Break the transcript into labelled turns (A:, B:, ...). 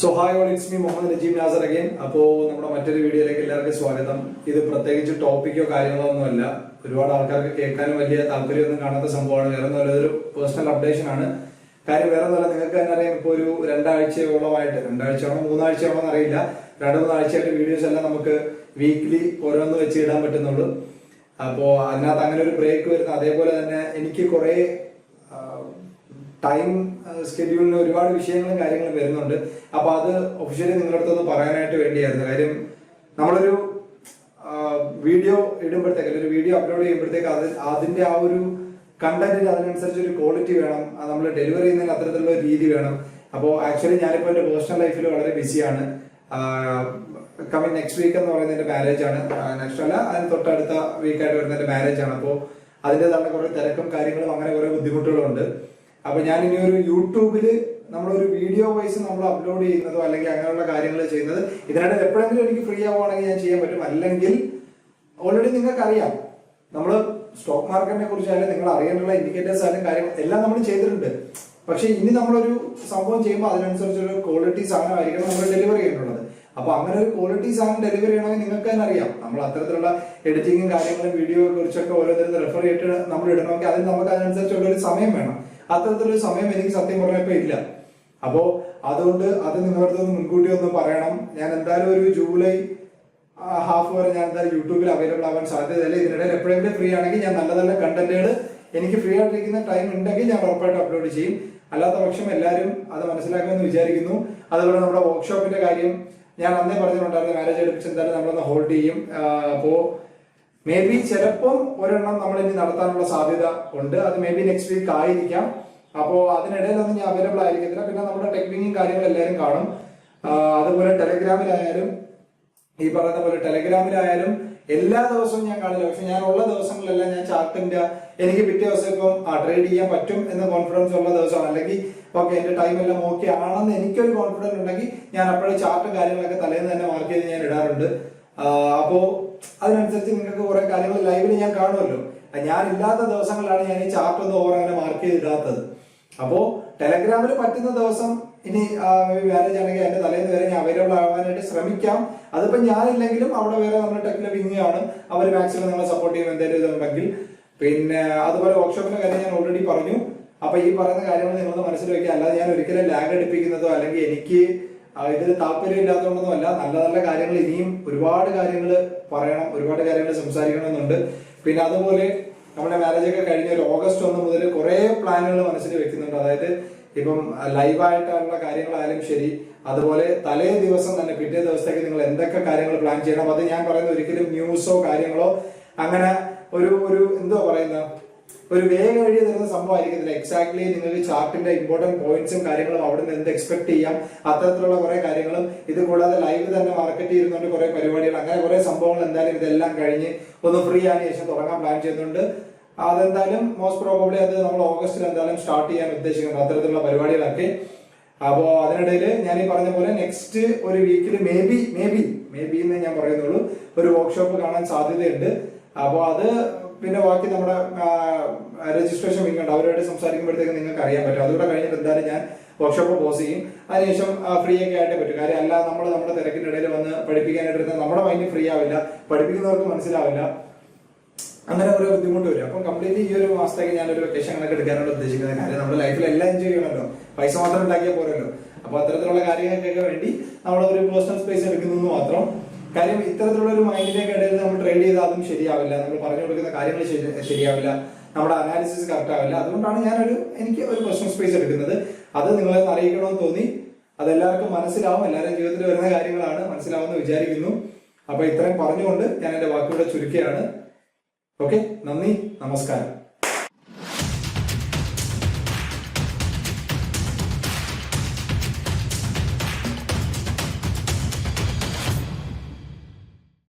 A: So hi all it's me Muhammad Najeeb Nasar again അപ്പോൾ നമ്മുടെ മറ്റൊരു വീഡിയോയിലേക്ക് എല്ലാവർക്കും സ്വാഗതം. ഇത് പ്രത്യേകിച്ച് ടോപ്പിക്കോ കാര്യങ്ങളോ ഒന്നുമല്ല. ഒരുപാട് ആൾക്കാർക്ക് കേൾക്കാനും വലിയ താല്പര്യമൊന്നും കാണാത്ത സംഭവമാണ്. വേറെ നല്ലൊരു പേഴ്സണൽ അപ്ഡേഷൻ ആണ്. കാര്യം വേറെ നല്ല നിങ്ങൾക്ക് തന്നെ അറിയാം ഇപ്പോൾ ഒരു രണ്ടാഴ്ചയോളമായിട്ട് രണ്ടാഴ്ചയോളം മൂന്നാഴ്ചയോളം അറിയില്ല. രണ്ട് മൂന്നാഴ്ചയായിട്ട് വീഡിയോസ് എല്ലാം നമുക്ക് വീക്ക്ലി ഓരോന്ന് വെച്ച് ഇടാൻ പറ്റുന്നുള്ളൂ. അപ്പോൾ അതിനകത്ത് അങ്ങനെ ഒരു ബ്രേക്ക് വരുന്ന അതേപോലെ തന്നെ എനിക്ക് കുറേ ടൈം സ്കെഡ്യൂളിന് ഒരുപാട് വിഷയങ്ങളും കാര്യങ്ങളും വരുന്നുണ്ട്. അപ്പൊ അത് ഒഫീഷ്യലി നിങ്ങളുടെ അടുത്തൊന്ന് പറയാനായിട്ട് വേണ്ടിയായിരുന്നു. കാര്യം നമ്മളൊരു വീഡിയോ ഇടുമ്പോഴത്തേക്ക് അല്ലെങ്കിൽ ഒരു വീഡിയോ അപ്ലോഡ് ചെയ്യുമ്പോഴത്തേക്ക് അത് അതിന്റെ ആ ഒരു കണ്ടന്റിന് അതിനനുസരിച്ച് ഒരു ക്വാളിറ്റി വേണം. നമ്മൾ ഡെലിവറി ചെയ്യുന്നതിന് അത്തരത്തിലുള്ള ഒരു രീതി വേണം. അപ്പോൾ ആക്ച്വലി ഞാനിപ്പോൾ എന്റെ പേഴ്സണൽ ലൈഫിൽ വളരെ ബിസിയാണ് കമ്മിങ് നെക്സ്റ്റ് വീക്ക് എന്ന് പറയുന്നത് എന്റെ മാരേജ് ആണ് നെക്സ്റ്റ് അല്ല അതിന് തൊട്ടടുത്ത വീക്കായിട്ട് വരുന്ന എന്റെ മാരേജ് ആണ്. അപ്പോൾ അതിന്റെതാണ് കുറേ തിരക്കും കാര്യങ്ങളും അങ്ങനെ കുറേ ബുദ്ധിമുട്ടുകളും ഉണ്ട് അപ്പൊ ഞാൻ ഇനി ഒരു യൂട്യൂബിൽ നമ്മളൊരു വീഡിയോ വൈസ് നമ്മൾ അപ്ലോഡ് ചെയ്യുന്നതോ അല്ലെങ്കിൽ അങ്ങനെയുള്ള കാര്യങ്ങൾ ചെയ്യുന്നത്. ഇതിനിടയിൽ എപ്പോഴെങ്കിലും എനിക്ക് ഫ്രീ ആവുകയാണെങ്കിൽ ഞാൻ ചെയ്യാൻ പറ്റും. അല്ലെങ്കിൽ ഓൾറെഡി നിങ്ങൾക്ക് അറിയാം നമ്മൾ സ്റ്റോക്ക് മാർക്കറ്റിനെ കുറിച്ചായാലും നിങ്ങൾ അറിയാനുള്ള ഇൻഡിക്കേറ്റേഴ്സ് ആയാലും കാര്യങ്ങൾ എല്ലാം നമ്മൾ ചെയ്തിട്ടുണ്ട്. പക്ഷെ ഇനി നമ്മളൊരു സംഭവം ചെയ്യുമ്പോൾ അതിനനുസരിച്ചൊരു ക്വാളിറ്റി സാധനമായിരിക്കണം നമ്മൾ ഡെലിവറി ചെയ്യേണ്ടത്. അപ്പൊ അങ്ങനെ ഒരു ക്വാളിറ്റി സാധനം ഡെലിവറി ചെയ്യണമെങ്കിൽ നിങ്ങൾക്ക് തന്നെ അറിയാം. നമ്മൾ അത്തരത്തിലുള്ള എഡിറ്റിങ്ങും കാര്യങ്ങളും വീഡിയോയെ കുറിച്ചൊക്കെ ഓരോരുത്തരും റെഫർ ചെയ്തിട്ട് നമ്മൾ ഇടണമെങ്കിൽ അതിന് നമുക്ക് അതിനനുസരിച്ചുള്ള ഒരു സമയം വേണം. അത്തരത്തിലൊരു സമയം എനിക്ക് സത്യം പറഞ്ഞപ്പോ ഇല്ല. അപ്പോ അതുകൊണ്ട് അത് നിങ്ങളുടെ മുൻകൂട്ടി ഒന്ന് പറയണം. ഞാൻ എന്തായാലും ഒരു ജൂലൈ ഹാഫ് വരെ ഞാൻ എന്തായാലും യൂട്യൂബിൽ അവൈലബിൾ ആവാൻ സാധ്യതയില്ല. ഇതിനിടയിൽ എപ്പോഴെങ്കിലും ഫ്രീ ആണെങ്കിൽ ഞാൻ നല്ല നല്ല കണ്ടന്റുകൾ എനിക്ക് ഫ്രീ ആയിട്ടിരിക്കുന്ന ടൈം ഉണ്ടെങ്കിൽ ഞാൻ ഉറപ്പായിട്ട് അപ്ലോഡ് ചെയ്യും. അല്ലാത്ത പക്ഷം എല്ലാവരും അത് മനസ്സിലാക്കുമെന്ന് വിചാരിക്കുന്നു. അതുപോലെ നമ്മുടെ വർക്ക്ഷോപ്പിന്റെ കാര്യം ഞാൻ അന്നേ പറഞ്ഞിട്ടുണ്ടായിരുന്നു. മാരേജ് എടുപ്പിച്ച് എന്തായാലും നമ്മളൊന്ന് ഹോൾഡ് ചെയ്യും. അപ്പോ മേ ബി ചിലപ്പം ഒരെണ്ണം നമ്മൾ ഇനി നടത്താനുള്ള സാധ്യത ഉണ്ട്. അത് മേ ബി നെക്സ്റ്റ് വീക്ക് ആയിരിക്കാം. അപ്പോൾ അതിനിടയിലൊന്നും ഞാൻ അവൈലബിൾ ആയിരിക്കത്തില്ല. പിന്നെ നമ്മുടെ ടെക്നിക്കും കാര്യങ്ങളും എല്ലാവരും കാണും. അതുപോലെ ടെലഗ്രാമിലായാലും ഈ പറയുന്ന പോലെ ടെലഗ്രാമിലായാലും എല്ലാ ദിവസവും ഞാൻ കാണില്ല. പക്ഷെ ഞാൻ ഉള്ള ദിവസങ്ങളിലെല്ലാം ഞാൻ ചാർട്ടിന്റെ എനിക്ക് പിറ്റേ ദിവസം ഇപ്പം ട്രേഡ് ചെയ്യാൻ പറ്റും എന്ന കോൺഫിഡൻസ് ഉള്ള ദിവസമാണ്. അല്ലെങ്കിൽ ഓക്കെ എന്റെ ടൈം എല്ലാം ഓക്കെ ആണെന്ന് എനിക്കൊരു കോൺഫിഡൻസ് ഉണ്ടെങ്കിൽ ഞാൻ അപ്പോഴും ചാർട്ടും കാര്യങ്ങളൊക്കെ തലേന്ന് തന്നെ മാർക്ക് ചെയ്ത് ഞാൻ ഇടാറുണ്ട്. അപ്പോൾ അപ്പോ അതിനനുസരിച്ച് നിങ്ങൾക്ക് കുറെ കാര്യങ്ങൾ ലൈവിൽ ഞാൻ കാണുമല്ലോ. ഞാൻ ഇല്ലാത്ത ദിവസങ്ങളിലാണ് ഞാൻ ഈ ചാർട്ട് ഒന്ന് ഓവർ അങ്ങനെ മാർക്ക് ചെയ്തിടാത്തത്. അപ്പോ ടെലഗ്രാമിൽ പറ്റുന്ന ദിവസം ഇനി മാരേജ് ആണെങ്കിൽ എന്റെ തലേന്ന് വരെ ഞാൻ അവൈലബിൾ ആവാനായിട്ട് ശ്രമിക്കാം. അതിപ്പോ ഞാനില്ലെങ്കിലും അവിടെ വേറെ നമ്മുടെ ടെക്നിലെ വിങ് ആണ് അവർ മാക്സിമം നമ്മളെ സപ്പോർട്ട് ചെയ്യും എന്തെങ്കിലും ഇതുണ്ടെങ്കിൽ. പിന്നെ അതുപോലെ വർക്ക്ഷോപ്പിന്റെ കാര്യം ഞാൻ ഓൾറെഡി പറഞ്ഞു. അപ്പൊ ഈ പറയുന്ന കാര്യങ്ങൾ നിങ്ങൾ മനസ്സിൽ വെക്കുക അല്ലാതെ ഞാൻ ഒരിക്കലും ലാഗ് എടുപ്പിക്കുന്നതോ അല്ലെങ്കിൽ എനിക്ക് ആ, ഇതിൽ താല്പര്യം ഇല്ലാത്തതുകൊണ്ടൊന്നും അല്ല. നല്ല നല്ല കാര്യങ്ങൾ ഇനിയും ഒരുപാട് കാര്യങ്ങൾ പറയണം ഒരുപാട് കാര്യങ്ങൾ സംസാരിക്കണമെന്നുണ്ട്. പിന്നെ അതുപോലെ നമ്മുടെ മാരേജ് ഒക്കെ കഴിഞ്ഞ ഒരു ഓഗസ്റ്റ് ഒന്ന് മുതൽ കുറേ പ്ലാനുകൾ മനസ്സിൽ വെക്കുന്നുണ്ട്. അതായത് ഇപ്പം ലൈവായിട്ടുള്ള കാര്യങ്ങളായാലും ശരി അതുപോലെ തലേ ദിവസം തന്നെ പിറ്റേ ദിവസത്തേക്ക് നിങ്ങൾ എന്തൊക്കെ കാര്യങ്ങൾ പ്ലാൻ ചെയ്യണം. അത് ഞാൻ പറയുന്നത് ഒരിക്കലും ന്യൂസോ കാര്യങ്ങളോ അങ്ങനെ ഒരു ഒരു എന്തോ പറയുന്ന ഒരു വേഗം എഴുതി തരുന്ന സംഭവമായിരിക്കത്തില്ല എക്സാക്ട്ലി നിങ്ങൾക്ക് ചാർട്ടിന്റെ ഇമ്പോർട്ടന്റ് പോയിന്റ്സും കാര്യങ്ങളും അവിടെ നിന്ന് എന്ത് എക്സ്പെക്ട് ചെയ്യാം അത്തരത്തിലുള്ള കുറെ കാര്യങ്ങളും. ഇത് കൂടാതെ ലൈവ് തന്നെ മാർക്കറ്റ് ചെയ്യുന്നുണ്ട് കുറെ പരിപാടികൾ അങ്ങനെ കുറെ സംഭവങ്ങൾ എന്തായാലും ഇതെല്ലാം കഴിഞ്ഞ് ഒന്ന് ഫ്രീ ആയതിനു ശേഷം തുടങ്ങാൻ പ്ലാൻ ചെയ്യുന്നുണ്ട്. അതെന്തായാലും മോസ്റ്റ് പ്രോബബ്ലി അത് നമ്മൾ ഓഗസ്റ്റിൽ എന്തായാലും സ്റ്റാർട്ട് ചെയ്യാൻ ഉദ്ദേശിക്കുന്നത് അത്തരത്തിലുള്ള പരിപാടികളൊക്കെ. അപ്പോ അതിനിടയിൽ ഞാൻ ഈ പറഞ്ഞ പോലെ നെക്സ്റ്റ് ഒരു വീക്കിൽ maybe maybe maybe എന്ന് ഞാൻ പറയുന്നുള്ളൂ. ഒരു വർക്ക്ഷോപ്പ് കാണാൻ സാധ്യതയുണ്ട്. അപ്പോൾ അത് പിന്നെ ബാക്കി നമ്മുടെ രജിസ്ട്രേഷൻ ഉണ്ട്. അവരുമായിട്ട് സംസാരിക്കുമ്പോഴത്തേക്ക് നിങ്ങൾക്ക് അറിയാൻ പറ്റും. അതുകൂടെ കഴിഞ്ഞിട്ട് എന്തായാലും ഞാൻ വർക്ക്ഷോപ്പ് പോസ് ചെയ്യും. അതിനുശേഷം ഫ്രീ ഒക്കെ ആയിട്ട് പറ്റും. കാര്യം അല്ല നമ്മൾ നമ്മുടെ തിരക്കിന്റെ ഇടയിൽ വന്ന് പഠിപ്പിക്കാനായിട്ട് ഇരുന്നാൽ നമ്മുടെ മൈൻഡ് ഫ്രീ ആവില്ല. പഠിപ്പിക്കുന്നവർക്ക് മനസ്സിലാവില്ല. അങ്ങനെ ഒരു ബുദ്ധിമുട്ട് വരും. അപ്പം കംപ്ലീറ്റ്ലി ഈ ഒരു മാസത്തേക്ക് ഒരു വെക്കേഷൻ കണക്ക് എടുക്കാനാണ് ഉദ്ദേശിക്കുന്നത്. കാര്യം നമ്മുടെ ലൈഫിൽ എല്ലാം എൻജോയ് ചെയ്യണമല്ലോ. പൈസ മാത്രം ഉണ്ടാക്കിയാൽ പോരല്ലോ. അപ്പൊ അത്തരത്തിലുള്ള കാര്യങ്ങൾക്കൊക്കെ വേണ്ടി നമ്മൾ ഒരു പേഴ്സണൽ സ്പേസ് എടുക്കുന്നു മാത്രം. കാര്യം ഇത്തരത്തിലുള്ള ഒരു മൈൻഡിലേക്ക് ഇടയിൽ നമ്മൾ ട്രേഡ് ചെയ്താൽ അതും ശരിയാവില്ല. നമ്മൾ പറഞ്ഞു കൊടുക്കുന്ന കാര്യങ്ങൾ ശരിയാവില്ല. നമ്മുടെ അനാലിസിസ് കറക്റ്റ് ആവില്ല. അതുകൊണ്ടാണ് ഞാനൊരു എനിക്ക് ഒരു പേഴ്സണൽ സ്പേസ് എടുക്കുന്നത്. അത് നിങ്ങളെ അറിയിക്കണമെന്ന് തോന്നി. അതെല്ലാവർക്കും മനസ്സിലാവും. എല്ലാവരും ജീവിതത്തിൽ വരുന്ന കാര്യങ്ങളാണ് മനസ്സിലാവുമെന്ന് വിചാരിക്കുന്നു. അപ്പൊ ഇത്രയും പറഞ്ഞുകൊണ്ട് ഞാൻ എന്റെ വാക്കുകളുടെ ചുരുക്കുകയാണ് ഓക്കെ നന്ദി. നമസ്കാരം.